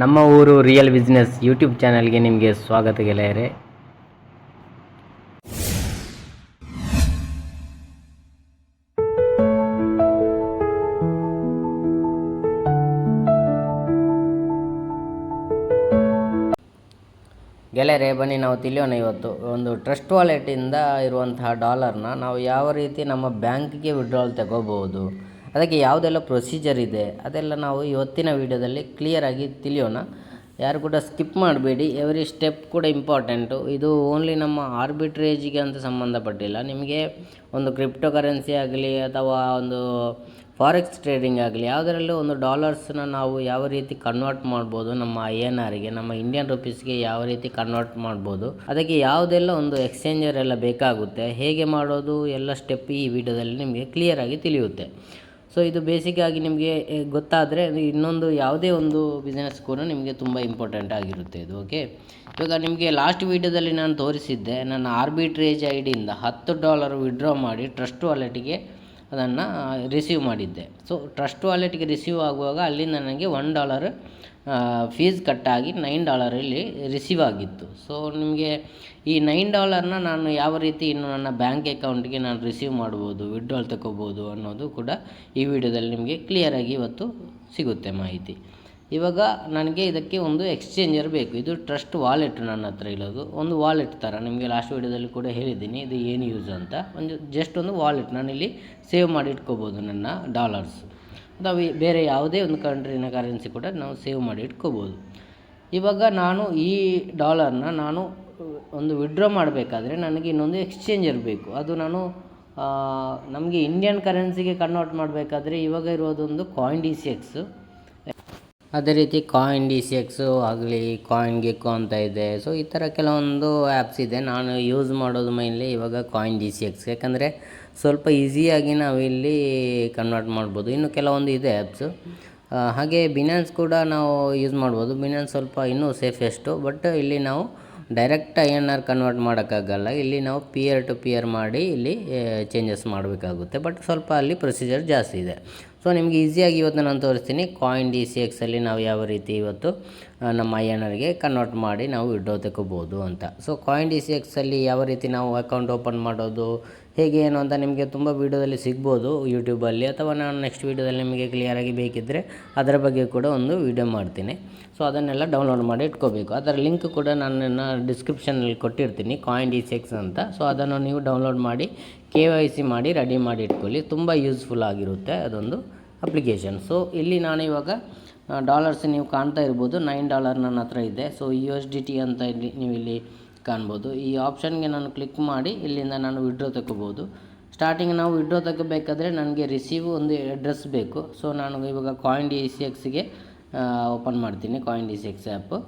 ನಮ್ಮ ಊರು real business YouTube ಚಾನಲ್ಗೆ ನಿಮಗೆ ಸ್ವಾಗತ ಗೆಳೆಯರೆ. ಗೆಳೆಯರೆ, ಬನ್ನಿ ನಾವು ತಿಳಿಯೋಣ ಇವತ್ತು. ಒಂದು ಟ್ರಸ್ಟ್ ವಾಲೆಟಿಂದ ಇರುವಂತಹ ಡಾಲರ್ನ ನಾವು ಯಾವ ರೀತಿ ನಮ್ಮ ಬ್ಯಾಂಕ್ಗೆ ವಿಡ್ರಾಲ್ ತಗೋಬಹುದು ಅದಕ್ಕೆ ಯಾವುದೆಲ್ಲ ಪ್ರೊಸೀಜರ್ ಇದೆ, ಅದೆಲ್ಲ ನಾವು ಇವತ್ತಿನ ವಿಡಿಯೋದಲ್ಲಿ ಕ್ಲಿಯರಾಗಿ ತಿಳಿಯೋಣ. ಯಾರು ಕೂಡ ಸ್ಕಿಪ್ ಮಾಡಬೇಡಿ ಎವ್ರಿ ಸ್ಟೆಪ್ ಕೂಡ ಇಂಪಾರ್ಟೆಂಟು ಇದು ಓನ್ಲಿ ನಮ್ಮ ಆರ್ಬಿಟ್ರೇಜಿಗೆ ಅಂತ ಸಂಬಂಧಪಟ್ಟಿಲ್ಲ. ನಿಮಗೆ ಒಂದು ಕ್ರಿಪ್ಟೋ ಕರೆನ್ಸಿ ಆಗಲಿ ಅಥವಾ ಒಂದು ಫಾರೆಕ್ಸ್ ಟ್ರೇಡಿಂಗ್ ಆಗಲಿ, ಯಾವುದರಲ್ಲೂ ಒಂದು ಡಾಲರ್ಸ್ನ ನಾವು ಯಾವ ರೀತಿ ಕನ್ವರ್ಟ್ ಮಾಡ್ಬೋದು, ನಮ್ಮ ಐ ಎನ್ ಆರ್ಗೆ ನಮ್ಮ ಇಂಡಿಯನ್ ರುಪೀಸ್ಗೆ ಯಾವ ರೀತಿ ಕನ್ವರ್ಟ್ ಮಾಡ್ಬೋದು, ಅದಕ್ಕೆ ಯಾವುದೆಲ್ಲ ಒಂದು ಎಕ್ಸ್ಚೇಂಜರ್ ಎಲ್ಲ ಬೇಕಾಗುತ್ತೆ, ಹೇಗೆ ಮಾಡೋದು, ಎಲ್ಲ ಸ್ಟೆಪ್ ಈ ವಿಡಿಯೋದಲ್ಲಿ ನಿಮಗೆ ಕ್ಲಿಯರಾಗಿ ತಿಳಿಯುತ್ತೆ. ಸೊ ಇದು ಬೇಸಿಕ್ಕಾಗಿ ನಿಮಗೆ ಗೊತ್ತಾದರೆ ಇನ್ನೊಂದು ಯಾವುದೇ ಒಂದು ಬಿಸ್ನೆಸ್ ಕೂಡ ನಿಮಗೆ ತುಂಬ ಇಂಪಾರ್ಟೆಂಟ್ ಆಗಿರುತ್ತೆ ಇದು ಓಕೆ ಇವಾಗ ನಿಮಗೆ ಲಾಸ್ಟ್ ವೀಡಿಯೋದಲ್ಲಿ ನಾನು ತೋರಿಸಿದ್ದೆ, ನನ್ನ ಆರ್ಬಿಟ್ರೇಜ್ ಐ ಡಿಯಿಂದ ಹತ್ತು ಡಾಲರ್ ವಿಡ್ರಾ ಮಾಡಿ ಟ್ರಸ್ಟ್ ವಾಲೆಟಿಗೆ ಅದನ್ನು ರಿಸೀವ್ ಮಾಡಿದ್ದೆ. ಸೊ ಟ್ರಸ್ಟ್ ವಾಲೆಟ್ಗೆ ರಿಸೀವ್ ಆಗುವಾಗ ಅಲ್ಲಿಂದ ನನಗೆ ಒನ್ ಡಾಲರ್ ಫೀಸ್ ಕಟ್ಟಾಗಿ ನೈನ್ ಡಾಲರ್ ಇಲ್ಲಿ ರಿಸೀವ್ ಆಗಿತ್ತು. ಸೊ ನಿಮಗೆ ಈ ನೈನ್ ಡಾಲರ್ನ ನಾನು ಯಾವ ರೀತಿ ಇನ್ನು ನನ್ನ ಬ್ಯಾಂಕ್ ಅಕೌಂಟ್ಗೆ ನಾನು ರಿಸೀವ್ ಮಾಡ್ಬೋದು ವಿಡ್ರಾಲ್ ತಗೋಬೋದು ಅನ್ನೋದು ಕೂಡ ಈ ವಿಡಿಯೋದಲ್ಲಿ ನಿಮಗೆ ಕ್ಲಿಯರಾಗಿ ಇವತ್ತು ಸಿಗುತ್ತೆ ಮಾಹಿತಿ. ಇವಾಗ ನನಗೆ ಇದಕ್ಕೆ ಒಂದು ಎಕ್ಸ್ಚೇಂಜರ್ ಬೇಕು. ಇದು ಟ್ರಸ್ಟ್ ವಾಲೆಟ್ ನನ್ನ ಹತ್ರ ಇರೋದು. ಒಂದು ವಾಲೆಟ್ ಥರ ನಿಮಗೆ ಲಾಸ್ಟ್ ವೀಡಿಯೋದಲ್ಲಿ ಕೂಡ ಹೇಳಿದ್ದೀನಿ. ಇದು ಏನು ಯೂಸ್ ಅಂತ. ಒಂದು ಜಸ್ಟ್ ಒಂದು ವಾಲೆಟ್ ನಾನಿಲ್ಲಿ ಸೇವ್ ಮಾಡಿ ಇಟ್ಕೋಬೋದು ನನ್ನ ಡಾಲರ್ಸ್ ಅಥವಾ ಬೇರೆ ಯಾವುದೇ ಒಂದು ಕಂಟ್ರಿನ ಕರೆನ್ಸಿ ಕೂಡ ನಾವು ಸೇವ್ ಮಾಡಿ ಇಟ್ಕೋಬೋದು. ಇವಾಗ ನಾನು ಈ ಡಾಲರ್ನ ನಾನು ಒಂದು ವಿಡ್ರಾ ಮಾಡಬೇಕಾದ್ರೆ ನನಗೆ ಇನ್ನೊಂದು ಎಕ್ಸ್ಚೇಂಜ್ ಇರಬೇಕು. ಅದು ನಾನು ನಮಗೆ ಇಂಡಿಯನ್ ಕರೆನ್ಸಿಗೆ ಕನ್ವರ್ಟ್ ಮಾಡಬೇಕಾದ್ರೆ ಇವಾಗ ಇರೋದೊಂದು ಕಾಯಿನ್ ಡಿ ಸಿ ಎಕ್ಸು ಅದೇ ರೀತಿ ಕಾಯಿನ್ ಡಿ ಸಿ ಎಕ್ಸು ಆಗಲಿ ಕಾಯಿನ್ ಗಿಕ್ಕು ಅಂತ ಇದೆ. ಸೊ ಈ ಥರ ಕೆಲವೊಂದು ಆ್ಯಪ್ಸ್ ಇದೆ. ನಾನು ಯೂಸ್ ಮಾಡೋದು ಮೈನ್ಲಿ ಇವಾಗ ಕಾಯಿನ್ ಡಿ ಸಿ ಎಕ್ಸ್ ಯಾಕಂದರೆ ಸ್ವಲ್ಪ ಈಸಿಯಾಗಿ ನಾವಿಲ್ಲಿ ಕನ್ವರ್ಟ್ ಮಾಡ್ಬೋದು. ಇನ್ನು ಕೆಲವೊಂದು ಇದೆ ಆ್ಯಪ್ಸು ಹಾಗೆ ಬಿನಾನ್ಸ್ ಕೂಡ ನಾವು ಯೂಸ್ ಮಾಡ್ಬೋದು. ಬಿನಾನ್ಸ್ ಸ್ವಲ್ಪ ಇನ್ನೂ ಸೇಫೆಸ್ಟು ಬಟ್ ಇಲ್ಲಿ ನಾವು direct I N R convert ಮಾಡೋಕ್ಕಾಗಲ್ಲ. ಇಲ್ಲಿ ನಾವು ಪಿಯರ್ ಟು ಪಿಯರ್ ಮಾಡಿ ಇಲ್ಲಿ ಚೇಂಜಸ್ ಮಾಡಬೇಕಾಗುತ್ತೆ. ಬಟ್ ಸ್ವಲ್ಪ ಅಲ್ಲಿ ಪ್ರೊಸೀಜರ್ ಜಾಸ್ತಿ ಇದೆ. ಸೊ ನಿಮಗೆ ಈಸಿಯಾಗಿ ಇವತ್ತು ನಾನು ತೋರಿಸ್ತೀನಿ. ಕಾಯಿನ್ ಡಿ ಸಿ ಎಕ್ಸಲ್ಲಿ ನಾವು ಯಾವ ರೀತಿ ಇವತ್ತು ನಮ್ಮ ಐ ಎನ್ ಆರ್ಗೆ ಕನ್ವರ್ಟ್ ಮಾಡಿ ನಾವು ಇಡೋ ಅಂತ. ಸೊ ಕಾಯಿನ್ ಡಿ ಸಿ ಎಕ್ಸಲ್ಲಿ ಯಾವ ರೀತಿ ನಾವು ಅಕೌಂಟ್ ಓಪನ್ ಮಾಡೋದು ಹೇಗೆ ಏನು ಅಂತ ನಿಮಗೆ ತುಂಬ ವೀಡಿಯೋದಲ್ಲಿ ಸಿಗ್ಬೋದು ಯೂಟ್ಯೂಬಲ್ಲಿ ಅಥವಾ ನಾನು ನೆಕ್ಸ್ಟ್ ವೀಡಿಯೋದಲ್ಲಿ ನಿಮಗೆ ಕ್ಲಿಯರಾಗಿ ಬೇಕಿದ್ದರೆ ಅದರ ಬಗ್ಗೆ ಕೂಡ ಒಂದು ವೀಡಿಯೋ ಮಾಡ್ತೀನಿ. ಸೊ ಅದನ್ನೆಲ್ಲ ಡೌನ್ಲೋಡ್ ಮಾಡಿ ಇಟ್ಕೋಬೇಕು. ಅದರ ಲಿಂಕ್ ಕೂಡ ನಾನು ಡಿಸ್ಕ್ರಿಪ್ಷನಲ್ಲಿ ಕೊಟ್ಟಿರ್ತೀನಿ ಕಾಯಿನ್ ಡಿ ಸಿ ಎಕ್ಸ್ ಅಂತ. ಸೊ ಅದನ್ನು ನೀವು ಡೌನ್ಲೋಡ್ ಮಾಡಿ ಕೆ ವೈ ಸಿ ಮಾಡಿ ರೆಡಿ ಮಾಡಿ ಇಟ್ಕೊಳ್ಳಿ. ತುಂಬ ಯೂಸ್ಫುಲ್ ಆಗಿರುತ್ತೆ ಅದೊಂದು ಅಪ್ಲಿಕೇಶನ್ ಸೊ ಇಲ್ಲಿ ನಾನು ಇವಾಗ ಡಾಲರ್ಸ್ ನೀವು ಕಾಣ್ತಾ ಇರ್ಬೋದು. ನೈನ್ ಡಾಲರ್ ನನ್ನ ಹತ್ರ ಇದೆ. So U S D T ಅಂತ ಇಲ್ಲಿ ನೀವು ಇಲ್ಲಿ ಕಾಣ್ಬೋದು. ಈ ಆಪ್ಷನ್ಗೆ ನಾನು ಕ್ಲಿಕ್ ಮಾಡಿ ಇಲ್ಲಿಂದ ನಾನು ವಿಡ್ರೋ ತಗೋಬೋದು ಸ್ಟಾರ್ಟಿಂಗ್ ನಾವು ವಿಡ್ರೋ ತಗೋಬೇಕಾದ್ರೆ ನನಗೆ ರಿಸೀವ್ ಒಂದು ಅಡ್ರೆಸ್ ಬೇಕು. ಸೊ ನಾನು ಇವಾಗ ಕಾಯಿನ್ ಡಿ ಸಿ ಎಕ್ಸ್ಗೆ ಓಪನ್ ಮಾಡ್ತೀನಿ. Coin D C X app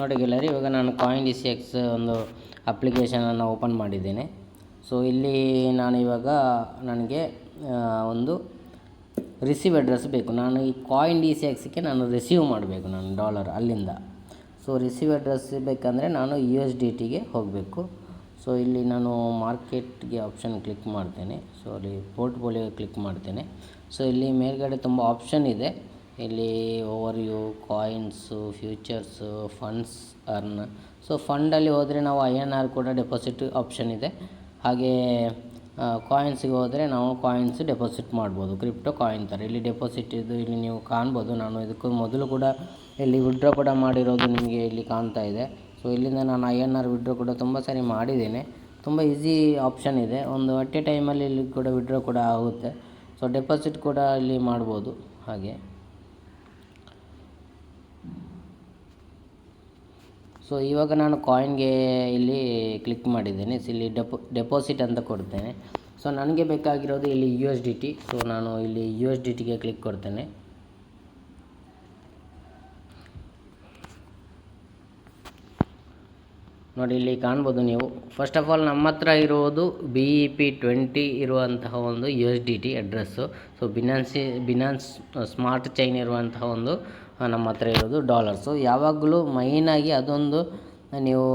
ನೋಡಿ ಗೆಲ್ಲರಿ ಇವಾಗ ನಾನು ಕಾಯಿನ್ ಡಿ ಸಿ ಎಕ್ಸ್ ಒಂದು ಅಪ್ಲಿಕೇಶನನ್ನು ಓಪನ್ ಮಾಡಿದ್ದೇನೆ. ಸೊ ಇಲ್ಲಿ ನಾನು ಇವಾಗ ನನಗೆ ಒಂದು ರಿಸೀವ್ ಅಡ್ರೆಸ್ ಬೇಕು. ನಾನು ಈ ಕಾಯಿನ್ ಡಿ ಸಿ ಎಕ್ಸ್ಗೆ ನಾನು ರಿಸೀವ್ ಮಾಡಬೇಕು ನಾನು ಡಾಲರ್ ಅಲ್ಲಿಂದ. ಸೊ ರಿಸೀವ್ ಅಡ್ರೆಸ್ ಬೇಕಂದರೆ ನಾನು ಯು ಎಸ್ ಡಿ ಟಿಗೆ ಹೋಗಬೇಕು. ಸೊ ಇಲ್ಲಿ ನಾನು ಮಾರ್ಕೆಟ್ಗೆ ಆಪ್ಷನ್ ಕ್ಲಿಕ್ ಮಾಡ್ತೇನೆ. ಸೊ ಅಲ್ಲಿ ಪೋರ್ಟ್ಫೋಲಿಯೋ ಕ್ಲಿಕ್ ಮಾಡ್ತೇನೆ. ಸೊ ಇಲ್ಲಿ ಮೇಲ್ಗಡೆ ತುಂಬ ಆಪ್ಷನ್ ಇದೆ. ಇಲ್ಲಿ overview coins futures funds earn so ಫಂಡಲ್ಲಿ ಹೋದರೆ ನಾವು ಐ ಎನ್ ಆರ್ ಕೂಡ ಡೆಪಾಸಿಟ್ ಆಪ್ಷನ್ ಇದೆ. ಹಾಗೆ ಕಾಯಿನ್ಸಿಗೆ ಹೋದರೆ ನಾವು ಕಾಯಿನ್ಸ್ ಡೆಪಾಸಿಟ್ ಮಾಡ್ಬೋದು ಕ್ರಿಪ್ಟೋ ಕಾಯಿನ್ ಥರ ಇಲ್ಲಿ ಡೆಪಾಸಿಟ್ ಇದು ಇಲ್ಲಿ ನೀವು ಕಾಣ್ಬೋದು. ನಾನು ಇದಕ್ಕೂ ಮೊದಲು ಕೂಡ ಇಲ್ಲಿ ವಿಡ್ರಾ ಕೂಡ ಮಾಡಿರೋದು ನಿಮಗೆ ಇಲ್ಲಿ ಕಾಣ್ತಾ ಇದೆ. ಸೊ ಇಲ್ಲಿಂದ ನಾನು ಐ ಎನ್ ಆರ್ ವಿಡ್ರಾ ಕೂಡ ತುಂಬ ಸರಿ ಮಾಡಿದ್ದೇನೆ. ತುಂಬ ಈಸಿ ಆಪ್ಷನ್ ಇದೆ. ಒಂದು ಅಟ್ ಎ ಟೈಮಲ್ಲಿ ಇಲ್ಲಿ ಕೂಡ ವಿಡ್ರಾ ಕೂಡ ಆಗುತ್ತೆ. ಸೊ ಡೆಪಾಸಿಟ್ ಕೂಡ ಇಲ್ಲಿ ಮಾಡ್ಬೋದು ಹಾಗೆ. ಸೊ ಇವಾಗ ನಾನು ಕಾಯಿನ್ಗೆ ಇಲ್ಲಿ ಕ್ಲಿಕ್ ಮಾಡಿದ್ದೇನೆ. ಇಲ್ಲಿ ಡೆಪೊ ಡೆಪಾಸಿಟ್ ಅಂತ ಕೊಡ್ತೇನೆ. ಸೊ ನನಗೆ ಬೇಕಾಗಿರೋದು ಇಲ್ಲಿ U S D T so ನಾನು ಇಲ್ಲಿ ಯು ಎಸ್ ಡಿ ಟಿಗೆ ಕ್ಲಿಕ್ ಕೊಡ್ತೇನೆ. ನೋಡಿ, ಇಲ್ಲಿ ಕಾಣ್ಬೋದು ನೀವು. ಫಸ್ಟ್ ಆಫ್ ಆಲ್ ನಮ್ಮ ಹತ್ರ ಇರುವುದು ಬಿ ಇ ಪಿ ಟ್ವೆಂಟಿ ಇರುವಂತಹ ಒಂದು U S D T address so Binance Binance smart chain ಇರುವಂತಹ ಒಂದು ನಮ್ಮ ಹತ್ರ ಇರೋದು ಡಾಲರ್ಸು ಯಾವಾಗಲೂ ಮೈನಾಗಿ ಅದೊಂದು, ನೀವು